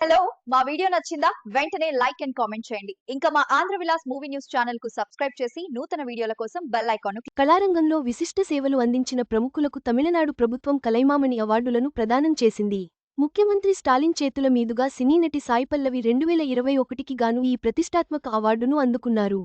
Hello మా video నచ్చిందా? వెంటనే లైక్ అండ్ కామెంట్ చేయండి. ఇంకా మా ఆంధ్ర విలాస్ మూవీ న్యూస్ ఛానల్కు సబ్స్క్రైబ్ చేసి నూతన వీడియోల కోసం బెల్ ఐకాన్ కళారంగంలో విశిష్ట సేవలు అందించిన ప్రముఖులకు తమిళనాడు ప్రభుత్వం కలైమామణి అవార్డులను ప్రదానం చేసింది. ముఖ్యమంత్రి స్టాలిన్ చేతుల మీదుగా సినీ నటి సాయి పల్లవి రెండు వేల ఇరవై ఒకటికి గాను ఈ ప్రతిష్టాత్మక అవార్డును అందుకున్నారు.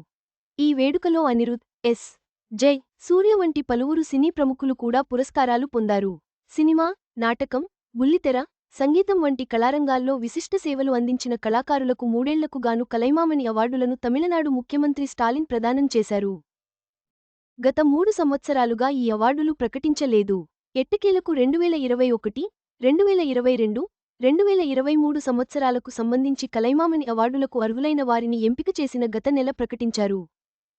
ఈ వేడుకలో అనిరుద్ ఎస్. జై సూర్య వంటి పలువురు సినీ ప్రముఖులు కూడా పురస్కారాలు పొందారు. సినిమా నాటకం బుల్లితెర సంగీతం వంటి కళారంగాల్లో విశిష్ట సేవలు అందించిన కళాకారులకు మూడేళ్ళకు గాను కలైమామణి అవార్డులను తమిళనాడు ముఖ్యమంత్రి స్టాలిన్ ప్రదానం చేశారు. గత మూడు సంవత్సరాలుగా ఈ అవార్డులు ప్రకటించలేదు. ఎట్టకేలకు రెండువేల ఇరవై ఒకటి రెండువేల ఇరవై రెండు రెండువేల ఇరవై మూడు సంవత్సరాలకు సంబంధించి కలైమామణి అవార్డులకు అర్హులైన వారిని ఎంపిక చేసిన గత నెల ప్రకటించారు.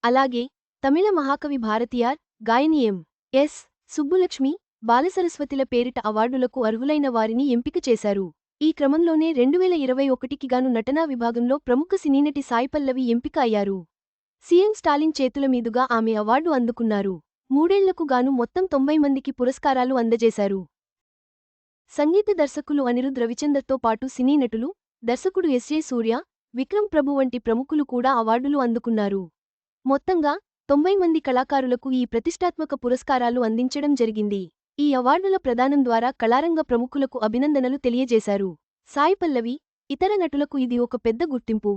అలాగే తమిళ మహాకవి భారతియార్ గాయని ఎం. ఎస్. సుబ్బులక్ష్మి బాలసరస్వతిల పేరిట అవార్డులకు అర్హులైన వారిని ఎంపిక చేశారు. ఈ క్రమంలోనే రెండువేల ఇరవై ఒకటికి గాను నటనా విభాగంలో ప్రముఖ సినీనటి సాయి పల్లవి ఎంపిక అయ్యారు. సీఎం స్టాలిన్ చేతుల మీదుగా ఆమె అవార్డు అందుకున్నారు. మూడేళ్ళకు గాను మొత్తం తొంభై మందికి పురస్కారాలు అందజేశారు. సంగీత దర్శకులు అనిరుద్ రవిచందర్తో పాటు సినీ నటులు దర్శకుడు ఎస్జే సూర్య విక్రమ్ ప్రభు వంటి ప్రముఖులు కూడా అవార్డులు అందుకున్నారు. మొత్తంగా తొంభై మంది కళాకారులకు ఈ ప్రతిష్టాత్మక పురస్కారాలు అందించడం జరిగింది. ఈ అవార్డుల ప్రదానం ద్వారా కళారంగ ప్రముఖులకు అభినందనలు తెలియజేశారు. సాయి పల్లవి ఇతర నటులకు ఇది ఒక పెద్ద గుర్తింపు.